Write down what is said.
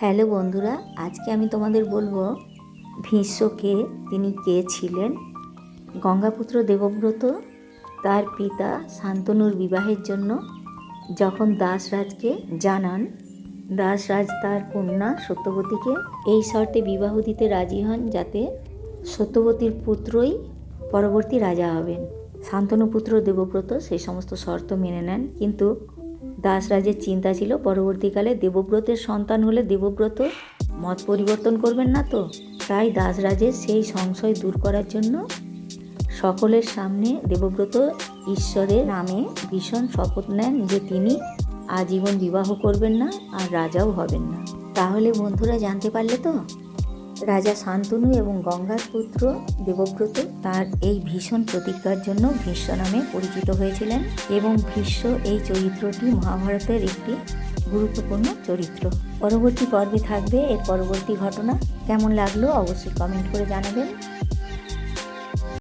Hello বন্ধুরা, আজকে আমি তোমাদের বলব ভীষ্মকে তিনি কে ছিলেন? গঙ্গাপুত্র দেবব্রত তার পিতা শান্তনুর বিবাহের জন্য যখন দাসরাজকে জানান, দাসরাজ তার কন্যা সত্যবতীকে এই শর্তে বিবাহ দিতে রাজি হন যাতে সত্যবতীর পুত্রই পরবর্তী রাজা হবেন। শান্তনু পুত্র দেবব্রত সেই সমস্ত শর্ত মেনে নেন, কিন্তু দাসরাজের চিন্তা ছিল পরবর্তীকালে দেবব্রতের সন্তান হলে দেবব্রত মত পরিবর্তন করবেন না তো? তাই দাসরাজের সেই সংশয় দূর করার জন্য সকলের সামনে দেবব্রত ঈশ্বরের নামে ভীষণ শপথ নেন যে তিনি আজীবন বিবাহ করবেন না আর রাজাও হবেন না। তাহলে বন্ধুরা জানতে পারলে তো? রাজা শান্তনু এবং গঙ্গার পুত্র দেবব্রত তার এই ভীষণ প্রতিজ্ঞার জন্য ভীষ্ম নামে পরিচিত হয়েছিলেন এবং ভীষ্ম এই চরিত্রটি মহাভারতের একটি গুরুত্বপূর্ণ চরিত্র। পরবর্তী পর্বে থাকবে এর পরবর্তী ঘটনা। কেমন লাগল অবশ্যই কমেন্ট করে জানাবেন।